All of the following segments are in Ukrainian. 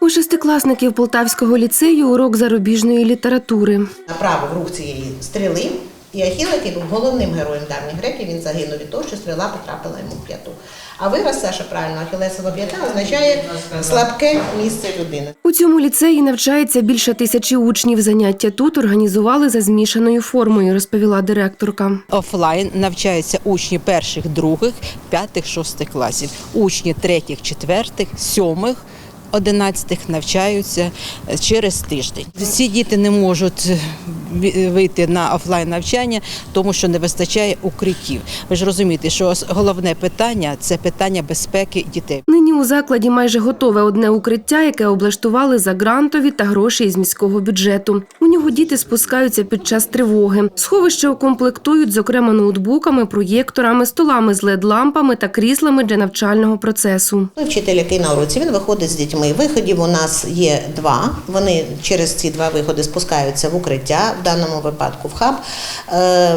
У шестикласників Полтавського ліцею урок зарубіжної літератури. направив рух цієї стріли. І Ахіл, який був головним героєм давніх греків, він загинув від того, що стріла потрапила йому в п'яту. А вираз Саша правильно, Ахілесова п'ята означає слабке місце людини. У цьому ліцеї навчається більше тисячі учнів. Заняття тут організували за змішаною формою, розповіла директорка. Офлайн навчаються учні перших, других, п'ятих, шостих класів. Учні третіх, четвертих, сьомих. Одинадцятих навчаються через тиждень. Всі діти не можуть вийти на офлайн навчання, тому що не вистачає укриттів. Ви ж розумієте, що головне питання це питання безпеки дітей. Нині у закладі майже готове одне укриття, яке облаштували за грантові та гроші із міського бюджету. У нього діти спускаються під час тривоги. Сховище укомплектують, зокрема, ноутбуками, проєкторами, столами з лед-лампами та кріслами для навчального процесу. Вчитель, який на уроці, він виходить з дітьми. Виходів у нас є два. Вони через ці два виходи спускаються в укриття, в даному випадку в хаб. Е,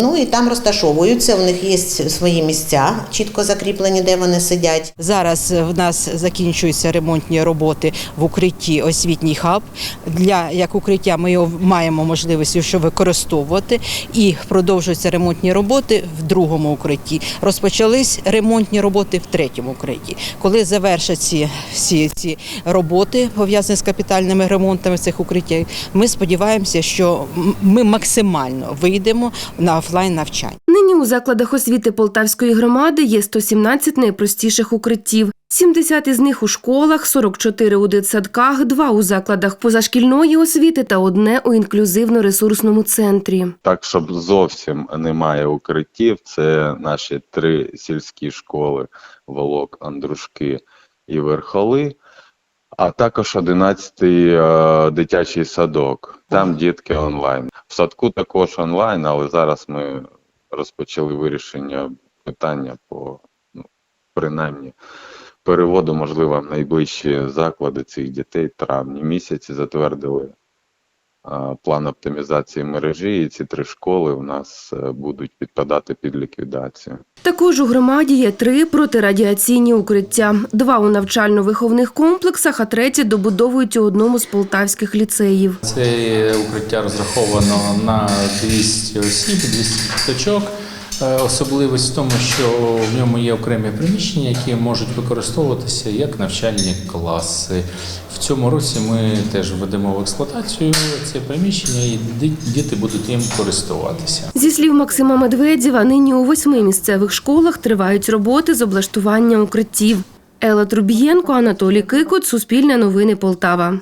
ну і там розташовуються. У них є свої місця, чітко закріплені, де вони сидять. Зараз в нас закінчуються ремонтні роботи в укритті освітній хаб. Для як укриття ми його маємо можливість що використовувати і продовжуються ремонтні роботи в другому укритті. Розпочались ремонтні роботи в третьому укритті. Коли завершаться всі ці роботи пов'язані з капітальними ремонтами цих укриттів, ми сподіваємося, що ми максимально вийдемо на офлайн навчання. Нині у закладах освіти Полтавської громади є 117 найпростіших укриттів. 70 із них у школах, 44 у дитсадках, 2 у закладах позашкільної освіти та одне у інклюзивно-ресурсному центрі. Так, щоб зовсім немає укриттів, це наші три сільські школи Волок, Андрушки і Верхоли, а також 11-й е, дитячий садок. Там дітки онлайн. В садку також онлайн, але зараз ми розпочали вирішення питання по ну, принаймні переводу, можливо, в найближчі заклади цих дітей травні місяці затвердили план оптимізації мережі, і ці три школи у нас е, будуть підпадати під ліквідацію. Також у громаді є три протирадіаційні укриття. Два у навчально-виховних комплексах, а третє добудовують у одному з полтавських ліцеїв. Це укриття розраховано на 200 осіб, 200 діточок. Е, Особливість в тому, що в ньому є окремі приміщення, які можуть використовуватися як навчальні класи. В цьому році ми теж введемо в експлуатацію це приміщення, і діти будуть їм користуватися. Зі слів Максима Медведєва, нині у восьми місцевих школах тривають роботи з облаштування укриттів. Елла Трубієнко, Анатолій Кикот, Суспільне новини Полтава.